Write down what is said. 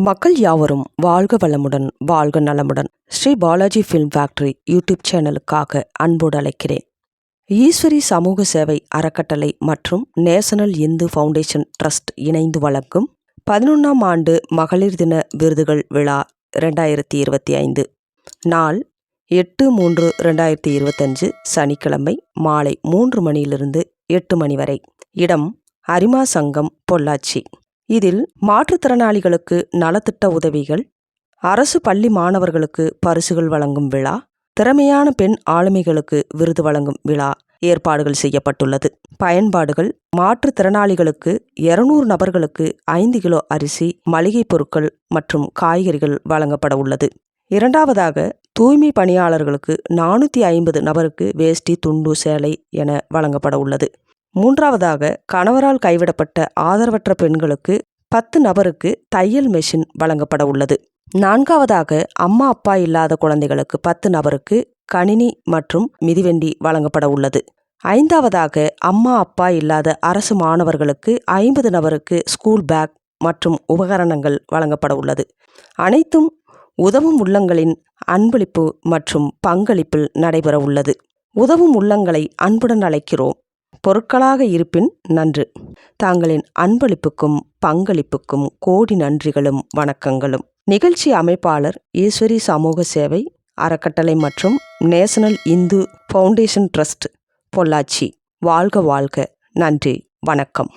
மக்கள் யாவரும் வாழ்க வளமுடன் வாழ்க நலமுடன். Sri Balaji film factory YouTube சேனலுக்காக அன்போடு அழைக்கிறேன். ஈஸ்வரி சமூக சேவை அறக்கட்டளை மற்றும் நேஷனல் இந்து ஃபவுண்டேஷன் ட்ரஸ்ட் இணைந்து வழங்கும் பதினொன்றாம் ஆண்டு மகளிர் தின விருதுகள் விழா ரெண்டாயிரத்தி இருபத்தி ஐந்து. நாள் எட்டு மூன்று ரெண்டாயிரத்தி இருபத்தஞ்சு சனிக்கிழமை மாலை மூன்று மணியிலிருந்து எட்டு மணி வரை. இடம் அரிமா சங்கம் பொள்ளாச்சி. இதில் மாற்றுத்திறனாளிகளுக்கு நலத்திட்ட உதவிகள் அரசு பள்ளி மாணவர்களுக்கு பரிசுகள் வழங்கும் விழா திறமையான பெண் ஆளுமைகளுக்கு விருது வழங்கும் விழா ஏற்பாடுகள் செய்யப்பட்டுள்ளது. பயன்பாடுகள் மாற்றுத்திறனாளிகளுக்கு இருநூறு நபர்களுக்கு ஐந்து கிலோ அரிசி மளிகை பொருட்கள் மற்றும் காய்கறிகள் வழங்கப்பட உள்ளது. இரண்டாவதாக தூய்மை பணியாளர்களுக்கு நானூற்றி ஐம்பது நபருக்கு வேஷ்டி துண்டு சேலை என வழங்கப்பட உள்ளது. மூன்றாவதாக கணவரால் கைவிடப்பட்ட ஆதரவற்ற பெண்களுக்கு பத்து நபருக்கு தையல் மெஷின் வழங்கப்பட உள்ளது. நான்காவதாக அம்மா அப்பா இல்லாத குழந்தைகளுக்கு பத்து நபருக்கு கணினி மற்றும் மிதிவண்டி வழங்கப்பட உள்ளது. ஐந்தாவதாக அம்மா அப்பா இல்லாத அரசு மாணவர்களுக்கு ஐம்பது நபருக்கு ஸ்கூல் பேக் மற்றும் உபகரணங்கள் வழங்கப்பட உள்ளது. அனைத்தும் உதவும் உள்ளங்களின் அன்பளிப்பு மற்றும் பங்களிப்பில் நடைபெற உள்ளது. உதவும் உள்ளங்களை அன்புடன் அழைக்கிறோம். பொருட்களாக இருப்பின் நன்று. தாங்களின் அன்பளிப்புக்கும் பங்களிப்புக்கும் கோடி நன்றிகளும் வணக்கங்களும். நிகழ்ச்சி அமைப்பாளர் ஈஸ்வரி சமூக சேவை அறக்கட்டளை மற்றும் national Hindu foundation trust Pollachi. வாழ்க வாழ்க. நன்றி. வணக்கம்.